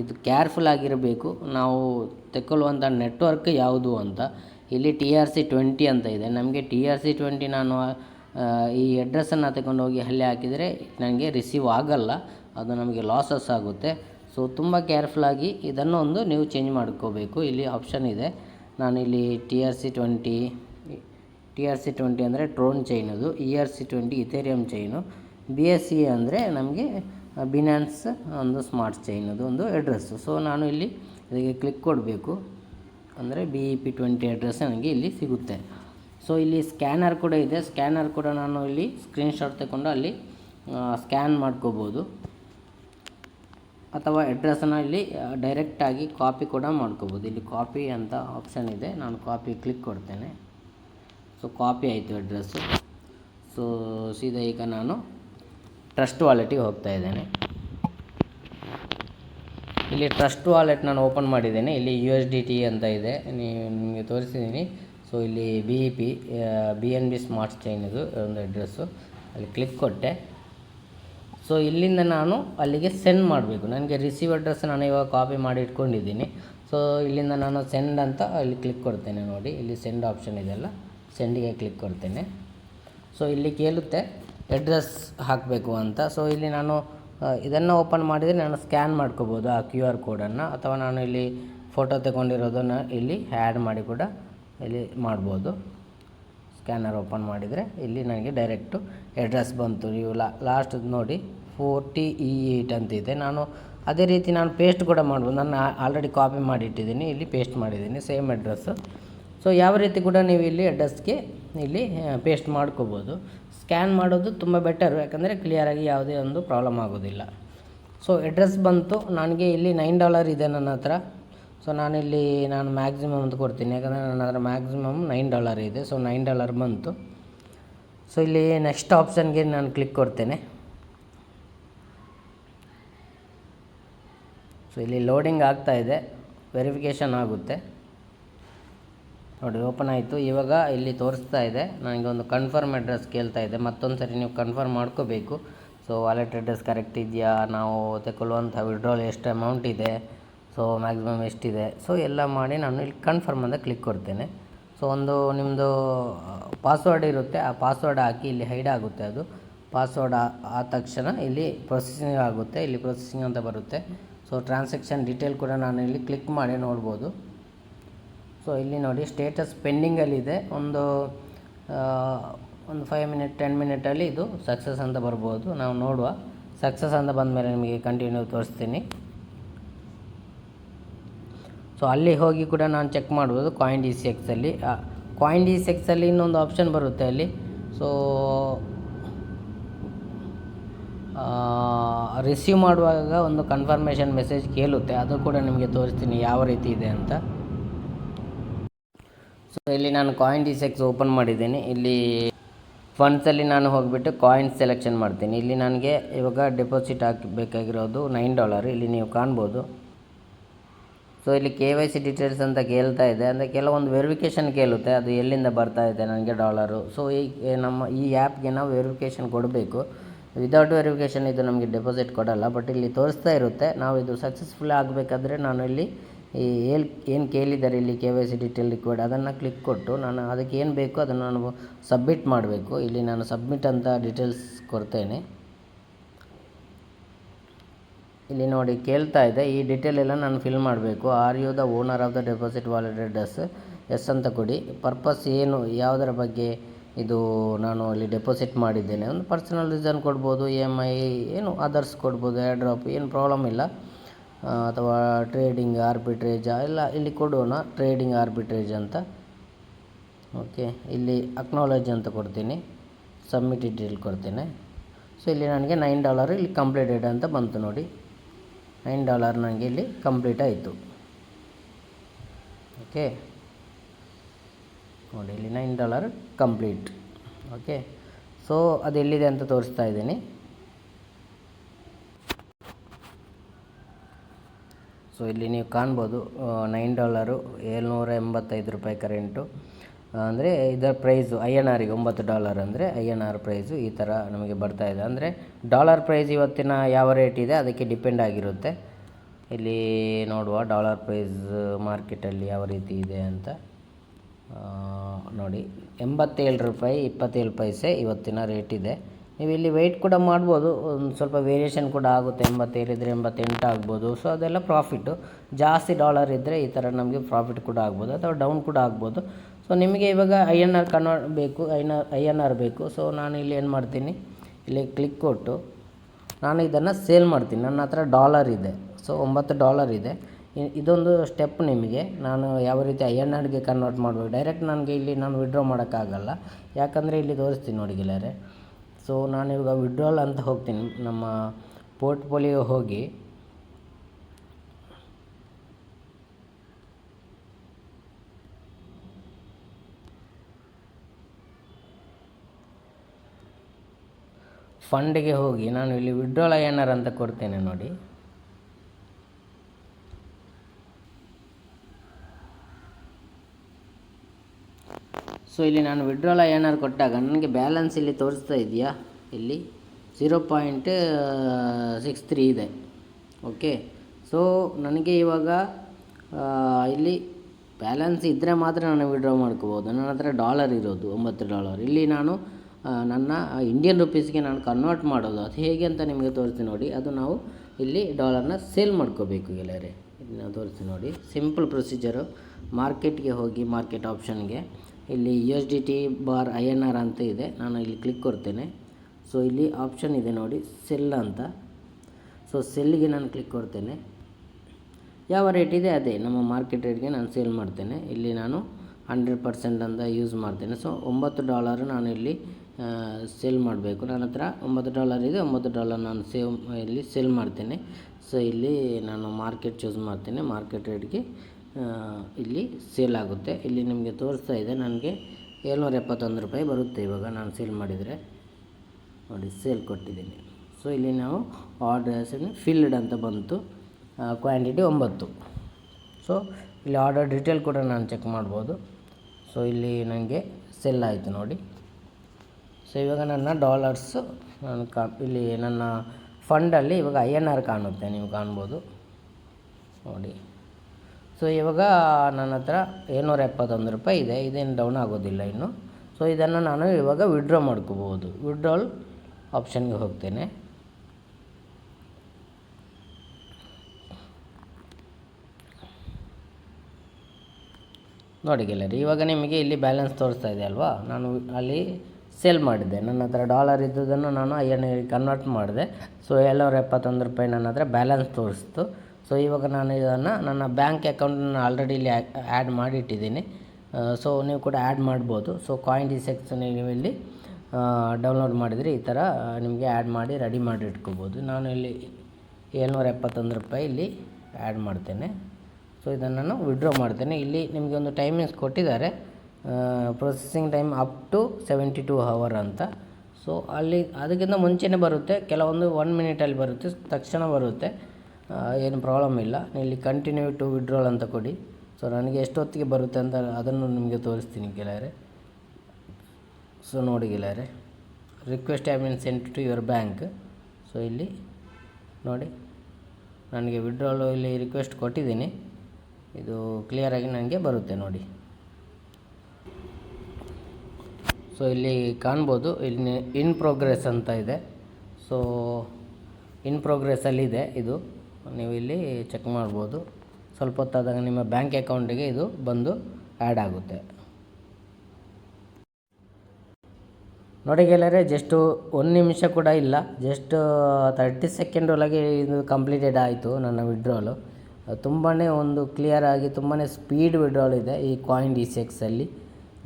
ಇದು ಕೇರ್ಫುಲ್ ಆಗಿರಬೇಕು. ನಾವು ತೆಕ್ಕೊಳ್ಳುವಂಥ ನೆಟ್ವರ್ಕ್ ಯಾವುದು ಅಂತ. ಇಲ್ಲಿ ಟಿ ಆರ್ ಸಿ ಟ್ವೆಂಟಿ ಅಂತ ಇದೆ. ನಮಗೆ ಟಿ ಆರ್ ಸಿ ಟ್ವೆಂಟಿ ನಾನು ಈ ಅಡ್ರೆಸ್ಸನ್ನು ತಗೊಂಡು ಹೋಗಿ ಅಲ್ಲಿ ಹಾಕಿದರೆ ನನಗೆ ರಿಸೀವ್ ಆಗಲ್ಲ. ಅದು ನಮಗೆ ಲಾಸಸ್ ಆಗುತ್ತೆ. ಸೊ ತುಂಬ ಕೇರ್ಫುಲ್ಲಾಗಿ ಇದನ್ನು ಒಂದು ನೀವು ಚೇಂಜ್ ಮಾಡ್ಕೋಬೇಕು. ಇಲ್ಲಿ ಆಪ್ಷನ್ ಇದೆ. ನಾನು ಇಲ್ಲಿ T R C twenty T R C twenty ಅಂದರೆ ಟ್ರೋನ್ ಚೈನ್ ಅದು E R C twenty Ethereum chain, B S C ಅಂದರೆ ನಮಗೆ ಬಿನಾನ್ಸ್ ಒಂದು ಸ್ಮಾರ್ಟ್ ಚೈನ್ ಅದು ಒಂದು ಅಡ್ರೆಸ್ಸು. ಸೊ ನಾನು ಇಲ್ಲಿ ಇದಕ್ಕೆ ಕ್ಲಿಕ್ ಕೊಡಬೇಕು. ಅಂದರೆ B E P twenty address ನನಗೆ ಇಲ್ಲಿ ಸಿಗುತ್ತೆ. ಸೊ ಇಲ್ಲಿ ಸ್ಕ್ಯಾನರ್ ಕೂಡ ಇದೆ. ಸ್ಕ್ಯಾನರ್ ಕೂಡ ನಾನು ಇಲ್ಲಿ ಸ್ಕ್ರೀನ್ಶಾಟ್ ತಗೊಂಡು ಅಲ್ಲಿ ಸ್ಕ್ಯಾನ್ ಮಾಡ್ಕೋಬೋದು. ಅಥವಾ ಅಡ್ರೆಸ್ಸನ್ನು ಇಲ್ಲಿ ಡೈರೆಕ್ಟಾಗಿ ಕಾಪಿ ಕೂಡ ಮಾಡ್ಕೋಬೋದು. ಇಲ್ಲಿ ಕಾಪಿ ಅಂತ ಆಪ್ಷನ್ ಇದೆ. ನಾನು ಕಾಪಿ ಕ್ಲಿಕ್ ಕೊಡ್ತೇನೆ. ಸೊ ಕಾಪಿ ಆಯಿತು ಅಡ್ರೆಸ್ಸು ಸೊ ಸೀದಾ ಈಗ ನಾನು ಟ್ರಸ್ಟ್ ವಾಲೆಟಿಗೆ ಹೋಗ್ತಾ ಇದ್ದೇನೆ. ಇಲ್ಲಿ ಟ್ರಸ್ಟ್ ವಾಲೆಟ್ ನಾನು ಓಪನ್ ಮಾಡಿದ್ದೇನೆ. ಇಲ್ಲಿ ಯು ಎಸ್ ಡಿ ಟಿ ಅಂತ ಇದೆ. ನೀವು ನಿಮಗೆ ತೋರಿಸಿದ್ದೀನಿ ಸೊ ಇಲ್ಲಿ B E P B N B smart chain ಇದು ಒಂದು ಅಡ್ರೆಸ್ಸು ಅಲ್ಲಿ ಕ್ಲಿಕ್ ಕೊಟ್ಟೆ. ಸೊ ಇಲ್ಲಿಂದ ನಾನು ಅಲ್ಲಿಗೆ ಸೆಂಡ್ ಮಾಡಬೇಕು. ನನಗೆ ರಿಸೀವ್ ಅಡ್ರೆಸ್ ನಾನು ಇವಾಗ ಕಾಪಿ ಮಾಡಿ ಇಟ್ಕೊಂಡಿದ್ದೀನಿ. ಸೊ ಇಲ್ಲಿಂದ ನಾನು ಸೆಂಡ್ ಅಂತ ಅಲ್ಲಿ ಕ್ಲಿಕ್ ಕೊಡ್ತೇನೆ ನೋಡಿ. ಇಲ್ಲಿ ಸೆಂಡ್ ಆಪ್ಷನ್ ಇದೆಯಲ್ಲ ಸೆಂಡಿಗೆ ಕ್ಲಿಕ್ ಕೊಡ್ತೇನೆ. ಸೊ ಇಲ್ಲಿ ಕೇಳುತ್ತೆ ಅಡ್ರೆಸ್ ಹಾಕಬೇಕು ಅಂತ. ಸೊ ಇಲ್ಲಿ ನಾನು ಇದನ್ನು ಓಪನ್ ಮಾಡಿದರೆ ನಾನು ಸ್ಕ್ಯಾನ್ ಮಾಡ್ಕೋಬೋದು ಆ ಕ್ಯೂ ಆರ್ ಕೋಡನ್ನು ಅಥವಾ ನಾನು ಇಲ್ಲಿ ಫೋಟೋ ತಗೊಂಡಿರೋದನ್ನು ಇಲ್ಲಿ ಆ್ಯಡ್ ಮಾಡಿ ಕೂಡ ಇಲ್ಲಿ ಮಾಡ್ಬೋದು. ಸ್ಕ್ಯಾನರ್ ಓಪನ್ ಮಾಡಿದರೆ ಇಲ್ಲಿ ನನಗೆ ಡೈರೆಕ್ಟು ಅಡ್ರೆಸ್ ಬಂತು. ನೀವು ಲಾಸ್ಟ್ ನೋಡಿ ಫೋರ್ಟಿ ಇ ಏಯ್ಟ್ ಅಂತಿದೆ ನಾನು ಅದೇ ರೀತಿ ನಾನು ಪೇಸ್ಟ್ ಕೂಡ ಮಾಡ್ಬೋದು. ನಾನು ಆಲ್ರೆಡಿ ಕಾಪಿ ಮಾಡಿ ಇಟ್ಟಿದ್ದೀನಿ ಇಲ್ಲಿ ಪೇಸ್ಟ್ ಮಾಡಿದ್ದೀನಿ. ಸೇಮ್ ಅಡ್ರೆಸ್ಸು ಸೊ ಯಾವ ರೀತಿ ಕೂಡ ನೀವು ಇಲ್ಲಿ ಅಡ್ರೆಸ್ಗೆ ಇಲ್ಲಿ ಪೇಸ್ಟ್ ಮಾಡ್ಕೋಬೋದು. ಸ್ಕ್ಯಾನ್ ಮಾಡೋದು ತುಂಬ ಬೆಟರ್ ಯಾಕಂದರೆ ಕ್ಲಿಯರಾಗಿ ಯಾವುದೇ ಒಂದು ಪ್ರಾಬ್ಲಮ್ ಆಗೋದಿಲ್ಲ. ಸೊ ಅಡ್ರೆಸ್ ಬಂತು. ನನಗೆ ಇಲ್ಲಿ ನೈನ್ ಡಾಲರ್ ಇದೆ ನನ್ನ ಹತ್ರ. ಸೊ ನಾನಿಲ್ಲಿ, ನಾನು ಮ್ಯಾಕ್ಸಿಮಮ್ ಅಂತ ಕೊಡ್ತೀನಿ. ಯಾಕಂದರೆ ನನ್ನ ಹತ್ರ ಮ್ಯಾಕ್ಸಿಮಮ್ ನೈನ್ ಡಾಲರ್ ಇದೆ. ಸೊ ನೈನ್ ಡಾಲರ್ ಬಂತು. ಸೊ ಇಲ್ಲಿ ನೆಕ್ಸ್ಟ್ ಆಪ್ಷನ್ಗೆ ನಾನು ಕ್ಲಿಕ್ ಕೊಡ್ತೇನೆ. ಸೊ ಇಲ್ಲಿ ಲೋಡಿಂಗ್ ಆಗ್ತಾ ಇದೆ. ವೆರಿಫಿಕೇಷನ್ ಆಗುತ್ತೆ. ನೋಡಿ ಓಪನ್ ಆಯಿತು. ಇವಾಗ ಇಲ್ಲಿ ತೋರಿಸ್ತಾ ಇದೆ. ನನಗೆ ಒಂದು ಕನ್ಫರ್ಮ್ ಅಡ್ರೆಸ್ ಕೇಳ್ತಾ ಇದೆ. ಮತ್ತೊಂದು ಸರಿ ನೀವು ಕನ್ಫರ್ಮ್ ಮಾಡ್ಕೋಬೇಕು. ಸೊ ವಾಲೆಟ್ ಅಡ್ರೆಸ್ ಕರೆಕ್ಟ್ ಇದೆಯಾ? ನಾವು ತಗೊಳ್ಳುವಂಥ ವಿಡ್ರಾಲ್ ಎಷ್ಟು ಅಮೌಂಟ್ ಇದೆ? ಸೊ ಮ್ಯಾಕ್ಸಿಮಮ್ ಎಷ್ಟಿದೆ? ಸೊ ಎಲ್ಲ ಮಾಡಿ ನಾನು ಇಲ್ಲಿ ಕನ್ಫರ್ಮ್ ಅಂತ ಕ್ಲಿಕ್ ಕೊಡ್ತೇನೆ. ಸೊ ಒಂದು ನಿಮ್ಮದು ಪಾಸ್ವರ್ಡ್ ಇರುತ್ತೆ. ಆ ಪಾಸ್ವರ್ಡ್ ಹಾಕಿ ಇಲ್ಲಿ ಹೈಡ್ ಆಗುತ್ತೆ ಅದು. ಪಾಸ್ವರ್ಡ್ ಆದ ತಕ್ಷಣ ಇಲ್ಲಿ ಪ್ರೊಸೆಸಿಂಗ್ ಆಗುತ್ತೆ. ಇಲ್ಲಿ ಪ್ರೊಸೆಸಿಂಗ್ ಅಂತ ಬರುತ್ತೆ. ಸೊ ಟ್ರಾನ್ಸಾಕ್ಷನ್ ಡೀಟೇಲ್ ಕೂಡ ನಾನು ಇಲ್ಲಿ ಕ್ಲಿಕ್ ಮಾಡಿ ನೋಡ್ಬೋದು. ಸೊ ಇಲ್ಲಿ ನೋಡಿ ಸ್ಟೇಟಸ್ ಪೆಂಡಿಂಗಲ್ಲಿದೆ ಒಂದು ಒಂದು ಫೈವ್ ಮಿನಿಟ್ ಟೆನ್ ಮಿನಿಟಲ್ಲಿ ಇದು ಸಕ್ಸಸ್ ಅಂತ ಬರ್ಬೋದು. ನಾವು ನೋಡುವ. ಸಕ್ಸಸ್ ಅಂತ ಬಂದ ಮೇಲೆ ನಿಮಗೆ ಕಂಟಿನ್ಯೂ ತೋರಿಸ್ತೀನಿ. ಸೊ ಅಲ್ಲಿ ಹೋಗಿ ಕೂಡ ನಾನು ಚೆಕ್ ಮಾಡ್ಬೋದು ಕಾಯಿನ್ ಡಿ ಸಿ ಎಕ್ಸಲ್ಲಿ ಕಾಯಿನ್ ಡಿ ಸಿ ಎಕ್ಸಲ್ಲಿ ಇನ್ನೊಂದು ಆಪ್ಷನ್ ಬರುತ್ತೆ ಅಲ್ಲಿ. ಸೊ ರಿಸೀವ್ ಮಾಡುವಾಗ ಒಂದು ಕನ್ಫರ್ಮೇಷನ್ ಮೆಸೇಜ್ ಕೇಳುತ್ತೆ. ಅದು ಕೂಡ ನಿಮಗೆ ತೋರಿಸ್ತೀನಿ ಯಾವ ರೀತಿ ಇದೆ ಅಂತ. ಸೊ ಇಲ್ಲಿ ನಾನು ಕಾಯಿನ್ ಡಿ ಸೆಕ್ಸ್ ಓಪನ್ ಮಾಡಿದ್ದೀನಿ. ಇಲ್ಲಿ ಫಂಡ್ಸಲ್ಲಿ ನಾನು ಹೋಗಿಬಿಟ್ಟು ಕಾಯಿನ್ ಸೆಲೆಕ್ಷನ್ ಮಾಡ್ತೀನಿ. ಇಲ್ಲಿ ನನಗೆ ಇವಾಗ ಡೆಪಾಸಿಟ್ ಹಾಕಬೇಕಾಗಿರೋದು ನೈನ್ ಡಾಲರ್ ಇಲ್ಲಿ ನೀವು ಕಾಣ್ಬೋದು. ಸೊ ಇಲ್ಲಿ ಕೆ ವೈ ಸಿ ಡೀಟೇಲ್ಸ್ ಅಂತ ಕೇಳ್ತಾ ಇದೆ. ಅಂದರೆ ಕೆಲವೊಂದು ವೆರಿಫಿಕೇಷನ್ ಕೇಳುತ್ತೆ. ಅದು ಎಲ್ಲಿಂದ ಬರ್ತಾ ಇದೆ ನನಗೆ ಡಾಲರು ಸೊ ಈ ನಮ್ಮ, ಈ ಆ್ಯಪ್ಗೆ ನಾವು ವೆರಿಫಿಕೇಷನ್ ಕೊಡಬೇಕು. ವಿದೌಟ್ ವೆರಿಫಿಕೇಷನ್ ಇದು ನಮಗೆ ಡೆಪಾಸಿಟ್ ಕೊಡಲ್ಲ. ಬಟ್ ಇಲ್ಲಿ ತೋರಿಸ್ತಾ ಇರುತ್ತೆ. ನಾವು ಇದು ಸಕ್ಸಸ್ಫುಲ್ ಆಗಬೇಕಾದ್ರೆ ನಾನು ಇಲ್ಲಿ ಈ ಏಲ್ ಏನು ಕೇಳಿದ್ದಾರೆ ಇಲ್ಲಿ K Y C detail required, ಅದನ್ನು ಕ್ಲಿಕ್ ಕೊಟ್ಟು ನಾನು ಅದಕ್ಕೆ ಏನು ಬೇಕೋ ಅದನ್ನು ನಾನು ಸಬ್ಮಿಟ್ ಮಾಡಬೇಕು. ಇಲ್ಲಿ ನಾನು ಸಬ್ಮಿಟ್ ಅಂತ ಡೀಟೇಲ್ಸ್ ಕೊಡ್ತೇನೆ. ಇಲ್ಲಿ ನೋಡಿ ಕೇಳ್ತಾ ಇದೆ, ಈ ಡೀಟೇಲ್ ಎಲ್ಲ ನಾನು ಫಿಲ್ ಮಾಡಬೇಕು. Are you the owner of the deposit wallet address yes ಅಂತ ಕೊಡಿ. ಪರ್ಪಸ್ ಏನು, ಯಾವುದರ ಬಗ್ಗೆ ಇದು ನಾನು ಅಲ್ಲಿ ಡೆಪಾಸಿಟ್ ಮಾಡಿದ್ದೇನೆ. ಒಂದು ಪರ್ಸನಲ್ ರೀಸನ್ ಕೊಡ್ಬೋದು ಇ ಎಂ ಐ ಏನು ಅದರ್ಸ್ ಕೊಡ್ಬೋದು ಏರ್ ಏನು ಪ್ರಾಬ್ಲಮ್ ಇಲ್ಲ. ಅಥವಾ ಟ್ರೇಡಿಂಗ್ ಆರ್ಬಿಟ್ರೇಜ್ ಎಲ್ಲ ಇಲ್ಲಿ ಕೊಡೋಣ. ಟ್ರೇಡಿಂಗ್ ಆರ್ಬಿಟ್ರೇಜ್ ಅಂತ. ಓಕೆ ಇಲ್ಲಿ ಅಕ್ನಾಲಜ್ ಅಂತ ಕೊಡ್ತೀನಿ. ಸಬ್ಮಿಟ್ ಡೀಟೇಲ್ ಕೊಡ್ತೀನಿ. ಸೊ ಇಲ್ಲಿ ನನಗೆ ನೈನ್ ಡಾಲರ್ ಇಲ್ಲಿ ಕಂಪ್ಲೀಟೆಡ್ ಅಂತ ಬಂತು ನೋಡಿ. ನೈನ್ ಡಾಲರ್ ನನಗೆ ಇಲ್ಲಿ ಕಂಪ್ಲೀಟ್ ಆಯಿತು. ಓಕೆ ನೋಡಿ, ಇಲ್ಲಿ nine dollar complete okay so ಅದು ಎಲ್ಲಿದೆ ಅಂತ ತೋರಿಸ್ತಾ ಇದ್ದೀನಿ. ಸೊ ಇಲ್ಲಿ ನೀವು ಕಾಣ್ಬೋದು ನೈನ್ ಡಾಲರು ಏಳ್ನೂರ ಎಂಬತ್ತೈದು ರೂಪಾಯಿ ಕರೆಂಟು. ಅಂದರೆ ಇದರ ಪ್ರೈಸು ಐ ಎನ್ ಆರಿಗೆ ಒಂಬತ್ತು ಡಾಲರ್ ಅಂದರೆ ಐ ಎನ್ ಆರ್ ಪ್ರೈಸು ಈ ಥರ ನಮಗೆ ಬರ್ತಾ ಇದೆ. ಅಂದರೆ ಡಾಲರ್ ಪ್ರೈಸ್ ಇವತ್ತಿನ ಯಾವ ರೇಟ್ ಇದೆ ಅದಕ್ಕೆ ಡಿಪೆಂಡ್ ಆಗಿರುತ್ತೆ. ಇಲ್ಲಿ ನೋಡುವ ಡಾಲರ್ ಪ್ರೈಸ್ ಮಾರ್ಕೆಟಲ್ಲಿ ಯಾವ ರೀತಿ ಇದೆ ಅಂತ. ನೋಡಿ, ಎಂಬತ್ತೇಳು ರೂಪಾಯಿ ಇಪ್ಪತ್ತೇಳು ಪೈಸೆ ಇವತ್ತಿನ ರೇಟ್ ಇದೆ. ನೀವು ಇಲ್ಲಿ ವೆಯ್ಟ್ ಕೂಡ ಮಾಡ್ಬೋದು, ಒಂದು ಸ್ವಲ್ಪ ವೇರಿಯೇಷನ್ ಕೂಡ ಆಗುತ್ತೆ ಎಂಬತ್ತೇಳು ಇದ್ದರೆ ಎಂಬತ್ತೆಂಟು ಆಗ್ಬೋದು. ಸೊ ಅದೆಲ್ಲ ಪ್ರಾಫಿಟ್ಟು ಜಾಸ್ತಿ ಡಾಲರ್ ಇದ್ದರೆ ಈ ಥರ ನಮಗೆ ಪ್ರಾಫಿಟ್ ಕೂಡ ಆಗ್ಬೋದು, ಅಥವಾ ಡೌನ್ ಕೂಡ ಆಗ್ಬೋದು. ಸೊ ನಿಮಗೆ ಇವಾಗ ಐ ಎನ್ ಆರ್ ಕನ್ವರ್ಟ್ ಬೇಕು ಐ ಎನ್ ಆರ್ ಬೇಕು. ಸೊ ನಾನು ಇಲ್ಲಿ ಏನು ಮಾಡ್ತೀನಿ, ಇಲ್ಲಿ ಕ್ಲಿಕ್ ಕೊಟ್ಟು ನಾನು ಇದನ್ನು ಸೇಲ್ ಮಾಡ್ತೀನಿ. ನನ್ನ ಹತ್ರ ಡಾಲರ್ ಇದೆ. ಸೊ ಒಂಬತ್ತು ಡಾಲರ್ ಇದೆ. ಇದೊಂದು ಸ್ಟೆಪ್ ನಿಮಗೆ. ನಾನು ಯಾವ ರೀತಿ ಐ ಎನ್ ಆರ್ಗೆ ಕನ್ವರ್ಟ್ ಮಾಡ್ಬೋದು ಡೈರೆಕ್ಟ್ ನನಗೆ ಇಲ್ಲಿ ನಾನು ವಿಡ್ರಾ ಮಾಡೋಕ್ಕಾಗಲ್ಲ. ಯಾಕಂದರೆ ಇಲ್ಲಿ ತೋರಿಸ್ತೀನಿ ನೋಡಿ ಗೆಳೆಯರೆ. ಸೊ ನಾನು ಇವಾಗ ವಿಡ್ರಾಲ್ ಅಂತ ಹೋಗ್ತೀನಿ. ನಮ್ಮ ಪೋರ್ಟ್ಫೋಲಿಯೋ ಹೋಗಿ ಫಂಡಿಗೆ ಹೋಗಿ ನಾನು ಇಲ್ಲಿ ವಿಡ್ರಾಲ್ ಐ ಅಂತ ಕೊಡ್ತೇನೆ ನೋಡಿ. ಸೊ ಇಲ್ಲಿ ನಾನು ವಿಡ್ರಾಲ ಏನಾದ್ರು ಕೊಟ್ಟಾಗ ನನಗೆ ಬ್ಯಾಲೆನ್ಸ್ ಇಲ್ಲಿ ತೋರಿಸ್ತಾ ಇದೆಯಾ? ಇಲ್ಲಿ ಝೀರೋ ಪಾಯಿಂಟ್ ಸಿಕ್ಸ್ ತ್ರೀ ಇದೆ. ಓಕೆ ಸೊ ನನಗೆ ಇವಾಗ ಇಲ್ಲಿ ಬ್ಯಾಲೆನ್ಸ್ ಇದ್ದರೆ ಮಾತ್ರ ನಾನು ವಿಡ್ರಾ ಮಾಡ್ಕೋಬೋದು ನನ್ನ ಹತ್ರ ಡಾಲರ್ ಇರೋದು, ಒಂಬತ್ತು ಡಾಲರ್ ಇಲ್ಲಿ ನಾನು ನನ್ನ ಇಂಡಿಯನ್ ರುಪೀಸ್ಗೆ ನಾನು ಕನ್ವರ್ಟ್ ಮಾಡೋದು. ಅದು ಹೇಗೆ ಅಂತ ನಿಮಗೆ ತೋರಿಸಿ ನೋಡಿ. ಅದು ನಾವು ಇಲ್ಲಿ ಡಾಲರ್ನ ಸೇಲ್ ಮಾಡ್ಕೋಬೇಕು ಗೆಳೆಯರೆ. ಇಲ್ಲಿ ನಾನು ತೋರಿಸಿ ನೋಡಿ. ಸಿಂಪಲ್ ಪ್ರೊಸೀಜರು ಮಾರ್ಕೆಟ್ಗೆ ಹೋಗಿ ಮಾರ್ಕೆಟ್ ಆಪ್ಷನ್ಗೆ ಇಲ್ಲಿ U S D T bar I N R ಅಂತ ಇದೆ. ನಾನು ಇಲ್ಲಿ ಕ್ಲಿಕ್ ಕೊಡ್ತೇನೆ. ಸೊ ಇಲ್ಲಿ ಆಪ್ಷನ್ ಇದೆ ನೋಡಿ ಸೆಲ್ ಅಂತ. ಸೊ ಸೆಲ್ಲಿಗೆ ನಾನು ಕ್ಲಿಕ್ ಕೊಡ್ತೇನೆ. ಯಾವ ರೇಟ್ ಇದೆ? ಅದೇ, ನಮ್ಮ ಮಾರ್ಕೆಟ್ ರೇಟ್ಗೆ ನಾನು ಸೇಲ್ ಮಾಡ್ತೇನೆ. ಇಲ್ಲಿ ನಾನು ಹಂಡ್ರೆಡ್ ಪರ್ಸೆಂಟ್ ಅಂತ ಯೂಸ್ ಮಾಡ್ತೇನೆ. ಸೊ ಒಂಬತ್ತು ಡಾಲರ್ ನಾನು ಇಲ್ಲಿ ಸೇಲ್ ಮಾಡಬೇಕು. ನನ್ನ ಹತ್ರ ಒಂಬತ್ತು ಡಾಲರ್ ಇದೆ. ಒಂಬತ್ತು ಡಾಲರ್ ನಾನು ಸೇವ್, ಇಲ್ಲಿ ಸೇಲ್ ಮಾಡ್ತೇನೆ. ಸೊ ಇಲ್ಲಿ ನಾನು ಮಾರ್ಕೆಟ್ ಚೂಸ್ ಮಾಡ್ತೇನೆ. ಮಾರ್ಕೆಟ್ ರೇಟ್ಗೆ ಇಲ್ಲಿ ಸೇಲ್ ಆಗುತ್ತೆ. ಇಲ್ಲಿ ನಿಮಗೆ ತೋರಿಸ್ತಾ ಇದೆ, ನನಗೆ ಏಳ್ನೂರ ಎಪ್ಪತ್ತೊಂದು ರೂಪಾಯಿ ಬರುತ್ತೆ ಇವಾಗ ನಾನು ಸೇಲ್ ಮಾಡಿದರೆ. ನೋಡಿ ಸೇಲ್ ಕೊಟ್ಟಿದ್ದೀನಿ. ಸೊ ಇಲ್ಲಿ ನಾವು ಆರ್ಡರ್ಸ್ ಫಿಲ್ಡ್ ಅಂತ ಬಂತು. ಕ್ವಾಂಟಿಟಿ ಒಂಬತ್ತು. ಸೊ ಇಲ್ಲಿ ಆರ್ಡರ್ ಡೀಟೇಲ್ ಕೂಡ ನಾನು ಚೆಕ್ ಮಾಡ್ಬೋದು. ಸೊ ಇಲ್ಲಿ ನನಗೆ ಸೆಲ್ ಆಯಿತು ನೋಡಿ. ಸೊ ಇವಾಗ ನನ್ನ ಡಾಲರ್ಸು ನಾನು ಕಾ, ಇಲ್ಲಿ ನನ್ನ ಫಂಡಲ್ಲಿ ಇವಾಗ ಐ ಎನ್ ಆರ್ ಕಾಣುತ್ತೆ, ನೀವು ಕಾಣ್ಬೋದು. ನೋಡಿ. ಸೊ ಇವಾಗ ನನ್ನ ಹತ್ರ ಏಳ್ನೂರ ಎಪ್ಪತ್ತೊಂದು ರೂಪಾಯಿ ಇದೆ. ಇದೇನು ಡೌನ್ ಆಗೋದಿಲ್ಲ ಇನ್ನು. ಸೊ ಇದನ್ನು ನಾನು ಇವಾಗ ವಿಡ್ರಾ ಮಾಡ್ಕೋಬೋದು ವಿಡ್ರಾಲ್ ಆಪ್ಷನ್ಗೆ ಹೋಗ್ತೇನೆ. ನೋಡಿ ಗೆಲ್ಲರಿ ಇವಾಗ ನಿಮಗೆ ಇಲ್ಲಿ ಬ್ಯಾಲೆನ್ಸ್ ತೋರಿಸ್ತಾ ಇದೆ ಅಲ್ವಾ? ನಾನು ಅಲ್ಲಿ ಸೇಲ್ ಮಾಡಿದ್ದೆ ನನ್ನ ಹತ್ರ ಡಾಲರ್ ಇದ್ದುದನ್ನು ನಾನು ಐ ಎನ್ ಕನ್ವರ್ಟ್ ಮಾಡಿದೆ. ಸೊ ಏಳ್ನೂರ ಎಪ್ಪತ್ತೊಂದು ರೂಪಾಯಿ ನನ್ನ ಹತ್ರ ಬ್ಯಾಲೆನ್ಸ್ ತೋರಿಸ್ತು. ಸೊ ಇವಾಗ ನಾನು ಇದನ್ನು ನನ್ನ ಬ್ಯಾಂಕ್ ಅಕೌಂಟನ್ನು ಆಲ್ರೆಡಿ ಇಲ್ಲಿ ಆ್ಯಡ್ ಮಾಡಿಟ್ಟಿದ್ದೀನಿ. ಸೊ ನೀವು ಕೂಡ ಆ್ಯಡ್ ಮಾಡ್ಬೋದು. ಸೊ ಕಾಯಿನ್ ಡಿ ಸೆಕ್ಷನ್ ನೀವು ಇಲ್ಲಿ ಡೌನ್ಲೋಡ್ ಮಾಡಿದರೆ ಈ ಥರ ನಿಮಗೆ ಆ್ಯಡ್ ಮಾಡಿ ರೆಡಿ ಮಾಡಿ ಇಟ್ಕೋಬೋದು. ನಾನು ಇಲ್ಲಿ ಏಳ್ನೂರ ಎಪ್ಪತ್ತೊಂದು ರೂಪಾಯಿ ಇಲ್ಲಿ ಆ್ಯಡ್ ಮಾಡ್ತೇನೆ. ಸೊ ಇದನ್ನು ನಾನು ವಿಡ್ರಾ ಮಾಡ್ತೇನೆ. ಇಲ್ಲಿ ನಿಮಗೆ ಒಂದು ಟೈಮಿಂಗ್ಸ್ ಕೊಟ್ಟಿದ್ದಾರೆ. Processing time up to seventy two hour ಅಂತ. ಸೊ ಅಲ್ಲಿ, ಅದಕ್ಕಿಂತ ಮುಂಚೆನೇ ಬರುತ್ತೆ. ಕೆಲವೊಂದು ಒನ್ ಮಿನಿಟಲ್ಲಿ ಬರುತ್ತೆ. ತಕ್ಷಣ ಬರುತ್ತೆ. ಏನು ಪ್ರಾಬ್ಲಮ್ ಇಲ್ಲ. ಇಲ್ಲಿ ಕಂಟಿನ್ಯೂ ಟು ವಿಡ್ರಾಲ್ ಅಂತ ಕೊಡಿ. ಸೊ ನನಗೆ ಎಷ್ಟೊತ್ತಿಗೆ ಬರುತ್ತೆ ಅಂತ ಅದನ್ನು ನಿಮಗೆ ತೋರಿಸ್ತೀನಿ ಗೆಳೆಯರೆ. ಸೊ ನೋಡಿ ಗೆಳೆಯರೆ. Request I mean sent to your bank so ಇಲ್ಲಿ ನೋಡಿ, ನನಗೆ ವಿಡ್ರಾಲ್ ಇಲ್ಲಿ ರಿಕ್ವೆಸ್ಟ್ ಕೊಟ್ಟಿದ್ದೀನಿ. ಇದು ಕ್ಲಿಯರಾಗಿ ನನಗೆ ಬರುತ್ತೆ ನೋಡಿ. ಸೊ ಇಲ್ಲಿ ಕಾಣ್ಬೋದು, ಇಲ್ಲಿ ಇನ್ ಪ್ರೋಗ್ರೆಸ್ ಅಂತ ಇದೆ. ಸೊ ಇನ್ ಪ್ರೋಗ್ರೆಸ್ಸಲ್ಲಿದೆ ಇದು. ನೀವು ಇಲ್ಲಿ ಚೆಕ್ ಮಾಡ್ಬೋದು. ಸ್ವಲ್ಪ ಹೊತ್ತಾದಾಗ ನಿಮ್ಮ ಬ್ಯಾಂಕ್ ಅಕೌಂಟಿಗೆ ಇದು ಬಂದು ಆ್ಯಡ್ ಆಗುತ್ತೆ. ನೋಡಿ ಗೆಲ್ಲರೆ ಜಸ್ಟು ಒಂದು ನಿಮಿಷ ಕೂಡ ಇಲ್ಲ. ಜಸ್ಟ್ ತರ್ಟಿ ಸೆಕೆಂಡ್ ಒಳಗೆ ಇದು ಕಂಪ್ಲೀಟೆಡ್ ಆಯಿತು ನನ್ನ ವಿಡ್ರಾಲು ತುಂಬಾ ಒಂದು ಕ್ಲಿಯರ್ ಆಗಿ ತುಂಬಾ ಸ್ಪೀಡ್ ವಿಡ್ರಾಲ್ ಇದೆ ಈ ಕಾಯಿನ್ ಡಿ ಎಕ್ಸಲ್ಲಿ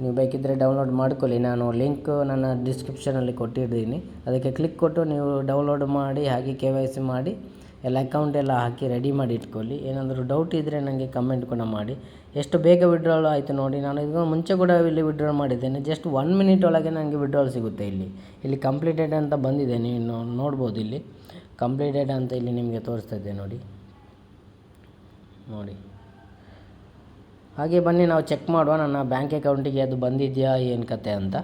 ನೀವು ಬೇಕಿದ್ದರೆ ಡೌನ್ಲೋಡ್ ಮಾಡ್ಕೊಳ್ಳಿ. ನಾನು ಲಿಂಕ್ ನನ್ನ ಡಿಸ್ಕ್ರಿಪ್ಷನಲ್ಲಿ ಕೊಟ್ಟಿದ್ದೀನಿ. ಅದಕ್ಕೆ ಕ್ಲಿಕ್ ಕೊಟ್ಟು ನೀವು ಡೌನ್ಲೋಡ್ ಮಾಡಿ, ಹಾಗೆ ಕೆ ವೈ ಸಿ ಮಾಡಿ ಎಲ್ಲ ಅಕೌಂಟ್ ಎಲ್ಲ ಹಾಕಿ ರೆಡಿ ಮಾಡಿ ಇಟ್ಕೊಳ್ಳಿ. ಏನಾದರೂ ಡೌಟ್ ಇದ್ದರೆ ನನಗೆ ಕಮೆಂಟ್ ಕೂಡ ಮಾಡಿ. ಎಷ್ಟು ಬೇಗ ವಿಡ್ರಾಲ್ ಆಯಿತು ನೋಡಿ, ನಾನು ಇದು ಮುಂಚೆ ಕೂಡ ಇಲ್ಲಿ ವಿಡ್ರಾಲ್ ಮಾಡಿದ್ದೇನೆ. ಜಸ್ಟ್ ಒನ್ ಮಿನಿಟ್ ಒಳಗೆ ನನಗೆ ವಿಡ್ರಾಲ್ ಸಿಗುತ್ತೆ ಇಲ್ಲಿ. ಇಲ್ಲಿ ಕಂಪ್ಲೀಟೆಡ್ ಅಂತ ಬಂದಿದೆ ನೀವು ನೋಡ್ಬೋದು ಇಲ್ಲಿ. ಕಂಪ್ಲೀಟೆಡ್ ಅಂತ ಇಲ್ಲಿ ನಿಮಗೆ ತೋರಿಸ್ತಾ ಇದ್ದೆ ನೋಡಿ. ನೋಡಿ. ಹಾಗೆ ಬನ್ನಿ, ನಾವು ಚೆಕ್ ಮಾಡುವ. ನನ್ನ ಬ್ಯಾಂಕ್ ಅಕೌಂಟಿಗೆ ಅದು ಬಂದಿದೆಯಾ, ಏನು ಕತೆ ಅಂತ.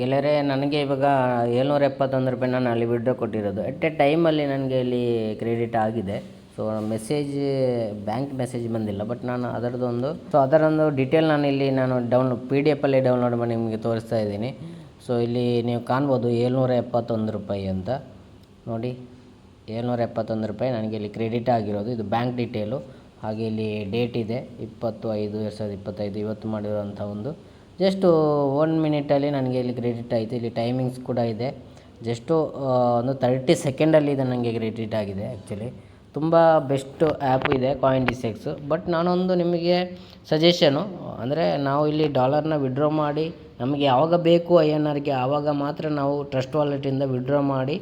ಗೆಳೆಯರೆ, ನನಗೆ ಇವಾಗ ಏಳ್ನೂರ ಎಪ್ಪತ್ತೊಂದು ರೂಪಾಯಿ ನಾನು ಅಲ್ಲಿ ವಿಡ್ರಾ ಕೊಟ್ಟಿರೋದು. ಎಟ್ ಎ ಟೈಮಲ್ಲಿ ನನಗೆ ಇಲ್ಲಿ ಕ್ರೆಡಿಟ್ ಆಗಿದೆ. ಸೊ ಮೆಸೇಜ್ ಬ್ಯಾಂಕ್ ಮೆಸೇಜ್ ಬಂದಿಲ್ಲ ಬಟ್ ನಾನು ಅದರದ್ದೊಂದು ಸೊ ಅದರೊಂದು ಡೀಟೇಲ್ ನಾನು ಇಲ್ಲಿ ನಾನು ಡೌನ್ಲೋಡ್ ಪಿ ಡಿ ಎಫಲ್ಲಿ ಡೌನ್ಲೋಡ್ ಮಾಡಿ ನಿಮಗೆ ತೋರಿಸ್ತಾ ಇದ್ದೀನಿ. ಸೊ ಇಲ್ಲಿ ನೀವು ಕಾಣ್ಬೋದು ಏಳ್ನೂರ ಎಪ್ಪತ್ತೊಂದು ರೂಪಾಯಿ ಅಂತ. ನೋಡಿ, ಏಳ್ನೂರ ಎಪ್ಪತ್ತೊಂದು ರೂಪಾಯಿ ನನಗೆ ಇಲ್ಲಿ ಕ್ರೆಡಿಟ್ ಆಗಿರೋದು. ಇದು ಬ್ಯಾಂಕ್ ಡೀಟೇಲು ಹಾಗೆ ಇಲ್ಲಿ ಡೇಟ್ ಇದೆ ಇಪ್ಪತ್ತು ಐದು ಎರಡು ಸಾವಿರದ ಇಪ್ಪತ್ತೈದು, ಇವತ್ತು ಮಾಡಿರುವಂಥ ಒಂದು ಜಸ್ಟು ಒನ್ ಮಿನಿಟಲ್ಲಿ ನನಗೆ ಇಲ್ಲಿ ಕ್ರೆಡಿಟ್ ಆಯಿತು, ಇಲ್ಲಿ ಟೈಮಿಂಗ್ಸ್ ಕೂಡ ಇದೆ. ಜಸ್ಟು ಒಂದು ತರ್ಟಿ ಸೆಕೆಂಡಲ್ಲಿ ಇದು ನನಗೆ ಕ್ರೆಡಿಟ್ ಆಗಿದೆ ಆ್ಯಕ್ಚುಲಿ ತುಂಬ ಬೆಸ್ಟ್ ಆ್ಯಪ್ ಇದೆ coin D C X but ನಾನೊಂದು ನಿಮಗೆ ಸಜೆಷನು ಅಂದರೆ ನಾವು ಇಲ್ಲಿ ಡಾಲರ್ನ ವಿಡ್ರಾ ಮಾಡಿ, ನಮಗೆ ಯಾವಾಗ ಬೇಕು ಐ ಎನ್ ಆರ್ಗೆ ಆವಾಗ ಮಾತ್ರ ನಾವು ಟ್ರಸ್ಟ್ ವಾಲೆಟಿಂದ ವಿಡ್ರಾ ಮಾಡಿ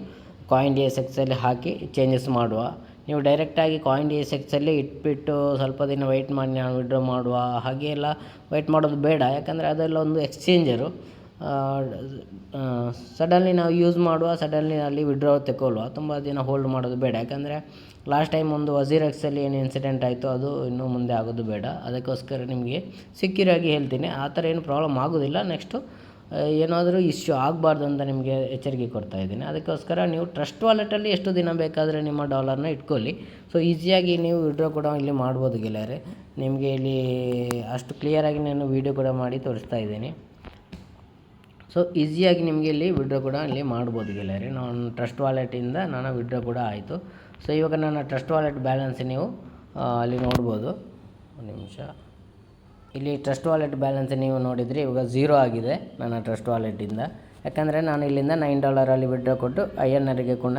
ಕಾಯಿನ್ ಡಿ ಎಸ್ ಎಕ್ಸಲ್ಲಿ ಹಾಕಿ ಚೇಂಜಸ್ ಮಾಡುವ. ನೀವು ಡೈರೆಕ್ಟಾಗಿ ಕಾಯಿನ್ ಡಿ ಎಸ್ ಎಕ್ಸಲ್ಲಿ ಇಟ್ಬಿಟ್ಟು ಸ್ವಲ್ಪ ದಿನ ವೆಯ್ಟ್ ಮಾಡಿ, ನಾನು ವಿಡ್ರಾ ಮಾಡುವ, ಹಾಗೆ ಎಲ್ಲ ವೆಯ್ಟ್ ಮಾಡೋದು ಬೇಡ. ಯಾಕಂದರೆ ಅದೆಲ್ಲ ಒಂದು ಎಕ್ಸ್ಚೇಂಜರು ಸಡನ್ಲಿ ನಾವು ಯೂಸ್ ಮಾಡುವ ಸಡನ್ಲಿ ಅಲ್ಲಿ ವಿಡ್ರಾ ತಗೊಳ್ಳುವ ತುಂಬ ದಿನ ಹೋಲ್ಡ್ ಮಾಡೋದು ಬೇಡ. ಯಾಕಂದರೆ ಲಾಸ್ಟ್ ಟೈಮ್ ಒಂದು ವಜೀರ್ ಎಕ್ಸಲ್ಲಿ ಏನು ಇನ್ಸಿಡೆಂಟ್ ಆಯಿತು ಅದು ಇನ್ನೂ ಮುಂದೆ ಆಗೋದು ಬೇಡ. ಅದಕ್ಕೋಸ್ಕರ ನಿಮಗೆ ಸಿಕ್ಕಿರಾಗಿ ಹೇಳ್ತೀನಿ. ಆ ಥರ ಏನು ಪ್ರಾಬ್ಲಮ್ ಆಗೋದಿಲ್ಲ. ನೆಕ್ಸ್ಟು ಏನಾದರೂ ಇಶ್ಯೂ ಆಗಬಾರ್ದು ಅಂತ ನಿಮಗೆ ಎಚ್ಚರಿಕೆ ಕೊಡ್ತಾ ಇದ್ದೀನಿ. ಅದಕ್ಕೋಸ್ಕರ ನೀವು ಟ್ರಸ್ಟ್ ವಾಲೆಟಲ್ಲಿ ಎಷ್ಟು ದಿನ ಬೇಕಾದರೆ ನಿಮ್ಮ ಡಾಲರ್ನ ಇಟ್ಕೊಳ್ಳಿ. ಸೊ, ಈಸಿಯಾಗಿ ನೀವು ವಿಡ್ರಾ ಕೂಡ ಇಲ್ಲಿ ಮಾಡ್ಬೋದು ಗೆಳೆಯರೆ. ನಿಮಗೆ ಇಲ್ಲಿ ಅಷ್ಟು ಕ್ಲಿಯರಾಗಿ ನಾನು ವೀಡಿಯೋ ಕೂಡ ಮಾಡಿ ತೋರಿಸ್ತಾ ಇದ್ದೀನಿ. ಸೊ, ಈಸಿಯಾಗಿ ನಿಮಗೆ ಇಲ್ಲಿ ವಿಡ್ರಾ ಕೂಡ ಇಲ್ಲಿ ಮಾಡ್ಬೋದು ಗೆಳೆಯರೆ. ನಾನು ಟ್ರಸ್ಟ್ ವಾಲೆಟಿಂದ ನಾನು ವಿಡ್ರಾ ಕೂಡ ಆಯಿತು. ಸೊ, ಇವಾಗ ನನ್ನ ಟ್ರಸ್ಟ್ ವಾಲೆಟ್ ಬ್ಯಾಲೆನ್ಸ್ ನೀವು ಅಲ್ಲಿ ನೋಡ್ಬೋದು. ಒಂದು ನಿಮಿಷ. ಇಲ್ಲಿ ಟ್ರಸ್ಟ್ ವಾಲೆಟ್ ಬ್ಯಾಲೆನ್ಸ್ ನೀವು ನೋಡಿದರೆ, ಇವಾಗ ಝೀರೋ ಆಗಿದೆ ನನ್ನ ಟ್ರಸ್ಟ್ ವಾಲೆಟಿಂದ ಯಾಕಂದರೆ ನಾನು ಇಲ್ಲಿಂದ ನೈನ್ ಡಾಲರಲ್ಲಿ ವಿಡ್ರಾ ಕೊಟ್ಟು ಐ ಎನ್ ಆರ್ಗೆ ಕೂಡ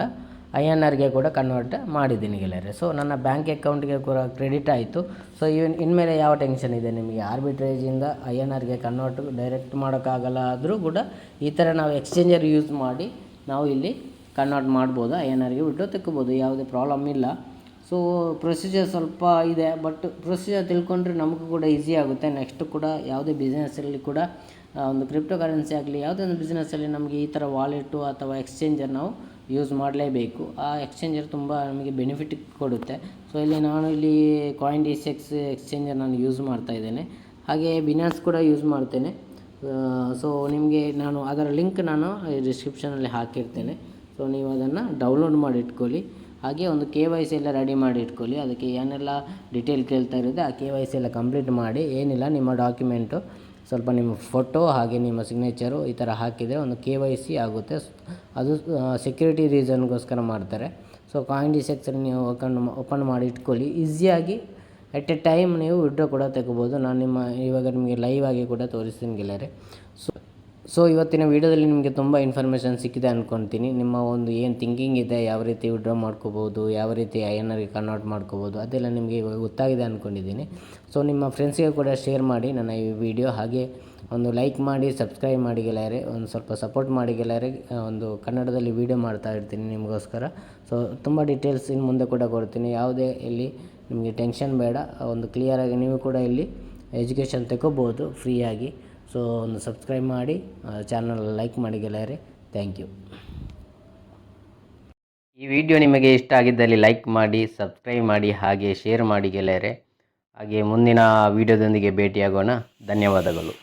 ಐ ಎನ್ ಆರ್ಗೆ ಕೂಡ ಕನ್ವರ್ಟ್ ಮಾಡಿದ್ದೀನಿ ಗೆಳೆಯರೆ. ಸೊ ನನ್ನ ಬ್ಯಾಂಕ್ ಅಕೌಂಟ್ಗೆ ಕೂಡ ಕ್ರೆಡಿಟ್ ಆಯಿತು. ಸೊ ಇವನ್ ಇನ್ಮೇಲೆ ಯಾವ ಟೆನ್ಷನ್ ಇದೆ ನಿಮಗೆ? ಆರ್ಬಿಟ್ರೇಜಿಂದ ಐ ಎನ್ ಆರ್ಗೆ ಕನ್ವರ್ಟ್ ಡೈರೆಕ್ಟ್ ಮಾಡೋಕ್ಕಾಗಲ್ಲ ಆದರೂ ಕೂಡ ಈ ಥರ ನಾವು ಎಕ್ಸ್ಚೇಂಜರ್ ಯೂಸ್ ಮಾಡಿ ನಾವು ಇಲ್ಲಿ ಕನ್ವರ್ಟ್ ಮಾಡ್ಬೋದು ಐ ಎನ್ ಆರ್ಗೆ ಬಿಟ್ಟು ತೆಕ್ಕೋಬೋದು. ಯಾವುದೇ ಪ್ರಾಬ್ಲಮ್ ಇಲ್ಲ. ಸೊ ಪ್ರೊಸೀಜರ್ ಸ್ವಲ್ಪ ಇದೆ ಬಟ್ ಪ್ರೊಸೀಜರ್ ತಿಳ್ಕೊಂಡ್ರೆ ನಮಗೂ ಕೂಡ ಈಸಿ ಆಗುತ್ತೆ. ನೆಕ್ಸ್ಟ್ ಕೂಡ ಯಾವುದೇ ಬಿಸ್ನೆಸ್ಸಲ್ಲಿ ಕೂಡ ಒಂದು ಕ್ರಿಪ್ಟೋ ಕರೆನ್ಸಿ ಆಗಲಿ, ಯಾವುದೇ ಒಂದು ಬಿಸ್ನೆಸ್ಸಲ್ಲಿ ನಮಗೆ ಈ ಥರ ವಾಲೆಟು ಅಥವಾ ಎಕ್ಸ್ಚೇಂಜರ್ ನಾವು ಯೂಸ್ ಮಾಡಲೇಬೇಕು. ಆ ಎಕ್ಸ್ಚೇಂಜರ್ ತುಂಬ ನಮಗೆ ಬೆನಿಫಿಟ್ ಕೊಡುತ್ತೆ. ಸೊ ಇಲ್ಲಿ ನಾನು ಇಲ್ಲಿ ಕಾಯಿನ್ ಡಿ ಎಕ್ಸ್ ಎಕ್ಸ್ಚೇಂಜರ್ ನಾನು ಯೂಸ್ ಮಾಡ್ತಾ ಇದ್ದೇನೆ. ಹಾಗೆ ಬಿನಾನ್ಸ್ ಕೂಡ ಯೂಸ್ ಮಾಡ್ತೇನೆ. ಸೊ ನಿಮಗೆ ನಾನು ಅದರ ಲಿಂಕ್ ನಾನು ಡಿಸ್ಕ್ರಿಪ್ಷನಲ್ಲಿ ಹಾಕಿರ್ತೇನೆ. ಸೊ ನೀವು ಅದನ್ನು ಡೌನ್ಲೋಡ್ ಮಾಡಿ ಇಟ್ಕೊಳ್ಳಿ. ಹಾಗೆ ಒಂದು ಕೆ ವೈ ಸಿ ಎಲ್ಲ ರೆಡಿ ಮಾಡಿ ಇಟ್ಕೊಳ್ಳಿ. ಅದಕ್ಕೆ ಏನೆಲ್ಲ ಡಿಟೇಲ್ ಕೇಳ್ತಾ ಇರುತ್ತೆ ಆ ಕೆ ವೈ ಸಿ ಎಲ್ಲ ಕಂಪ್ಲೀಟ್ ಮಾಡಿ, ಏನಿಲ್ಲ ನಿಮ್ಮ ಡಾಕ್ಯುಮೆಂಟು ಸ್ವಲ್ಪ ನಿಮ್ಮ ಫೋಟೋ ಹಾಗೆ ನಿಮ್ಮ ಸಿಗ್ನೇಚರು ಈ ಥರ ಹಾಕಿದರೆ ಒಂದು ಕೆ ವೈ ಸಿ ಆಗುತ್ತೆ. ಅದು ಸೆಕ್ಯೂರಿಟಿ ರೀಸನ್ಗೋಸ್ಕರ ಮಾಡ್ತಾರೆ. ಸೊ ಕಾಯಿನ್ ಸೆಕ್ಷನ್ ನೀವು ಓಪನ್ ಓಪನ್ ಮಾಡಿ ಇಟ್ಕೊಳ್ಳಿ. ಈಸಿಯಾಗಿ ಎಟ್ ಎ ಟೈಮ್ ನೀವು ವಿಡ್ರೋ ಕೂಡ ತೆಗೋಬೋದು. ನಾನು ನಿಮ್ಮ, ಇವಾಗ ನಿಮಗೆ ಲೈವ್ ಆಗಿ ಕೂಡ ತೋರಿಸ್ತೀನಿ ಗೆಳೆಯರೆ. ಸೊ ಇವತ್ತಿನ ವೀಡಿಯೋದಲ್ಲಿ ನಿಮಗೆ ತುಂಬ ಇನ್ಫಾರ್ಮೇಷನ್ ಸಿಕ್ಕಿದೆ ಅಂದ್ಕೊತೀನಿ ನಿಮ್ಮ ಒಂದು ಏನು ಥಿಂಕಿಂಗ್ ಇದೆ, ಯಾವ ರೀತಿ ವಿಡ್ರಾ ಮಾಡ್ಕೋಬೋದು, ಯಾವ ರೀತಿ ಐ ಎನ್ ಆರ್ಗೆ ಕನ್ವರ್ಟ್ ಮಾಡ್ಕೋಬೋದು, ಅದೆಲ್ಲ ನಿಮಗೆ ಇವಾಗ ಗೊತ್ತಾಗಿದೆ ಅಂದ್ಕೊಂಡಿದ್ದೀನಿ ಸೊ ನಿಮ್ಮ ಫ್ರೆಂಡ್ಸಿಗೆ ಕೂಡ ಶೇರ್ ಮಾಡಿ, ನನ್ನ ಈ ವಿಡಿಯೋ ಹಾಗೆ ಒಂದು ಲೈಕ್ ಮಾಡಿ ಸಬ್ಸ್ಕ್ರೈಬ್ ಮಾಡಿ ಗೆಳೆಯರೆ, ಒಂದು ಸ್ವಲ್ಪ ಸಪೋರ್ಟ್ ಮಾಡಿ ಗೆಳೆಯರೆ ಒಂದು ಕನ್ನಡದಲ್ಲಿ ವೀಡಿಯೋ ಮಾಡ್ತಾ ಇರ್ತೀನಿ ನಿಮಗೋಸ್ಕರ. ಸೊ ತುಂಬ ಡೀಟೇಲ್ಸ್ ಇನ್ನು ಮುಂದೆ ಕೂಡ ಕೊಡ್ತೀನಿ. ಯಾವುದೇ ಇಲ್ಲಿ ನಿಮಗೆ ಟೆನ್ಷನ್ ಬೇಡ. ಒಂದು ಕ್ಲಿಯರಾಗಿ ನೀವು ಕೂಡ ಇಲ್ಲಿ ಎಜುಕೇಷನ್ ತಗೋಬೋದು ಫ್ರೀಯಾಗಿ ಸೊ ಒಂದು ಸಬ್ಸ್ಕ್ರೈಬ್ ಮಾಡಿ ಚಾನಲ್ ಲೈಕ್ ಮಾಡಿ ಗೆಳೆಯರೆ. ಥ್ಯಾಂಕ್ ಯು ಈ ವಿಡಿಯೋ ನಿಮಗೆ ಇಷ್ಟ ಆಗಿದ್ದಲ್ಲಿ ಲೈಕ್ ಮಾಡಿ ಸಬ್ಸ್ಕ್ರೈಬ್ ಮಾಡಿ, ಹಾಗೆ ಶೇರ್ ಮಾಡಿ ಗೆಳೆಯರೆ. ಹಾಗೆ ಮುಂದಿನ ವಿಡಿಯೋದೊಂದಿಗೆ ಭೇಟಿಯಾಗೋಣ. ಧನ್ಯವಾದಗಳು.